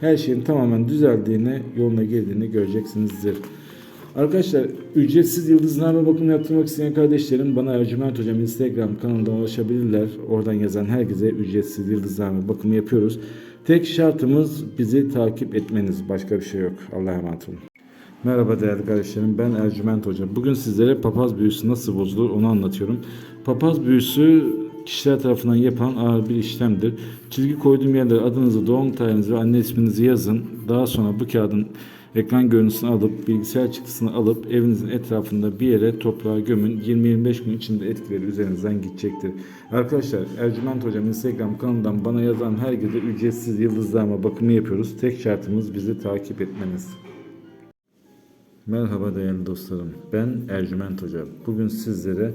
her şeyin tamamen düzeldiğini, yoluna girdiğini göreceksinizdir. Arkadaşlar ücretsiz yıldızname bakımı yaptırmak isteyen kardeşlerim bana Ercüment Hocam Instagram kanalından ulaşabilirler. Oradan yazan herkese ücretsiz yıldızname bakımı yapıyoruz. Tek şartımız bizi takip etmeniz. Başka bir şey yok. Allah'a emanet olun. Merhaba değerli kardeşlerim ben Ercüment Hoca. Bugün sizlere papaz büyüsü nasıl bozulur onu anlatıyorum. Papaz büyüsü kişiler tarafından yapılan ağır bir işlemdir. Çizgi koyduğum yerlere adınızı, doğum tarihinizi ve anne isminizi yazın. Daha sonra bu kağıdın ekran görüntüsünü alıp bilgisayar çıktısını alıp evinizin etrafında bir yere toprağa gömün. 20-25 gün içinde etkileri üzerinizden gidecektir. Arkadaşlar Ercüment Hocam Instagram kanalından bana yazan herkese ücretsiz yıldızlama bakımı yapıyoruz. Tek şartımız bizi takip etmeniz. Merhaba değerli dostlarım. Ben Ercüment Hoca. Bugün sizlere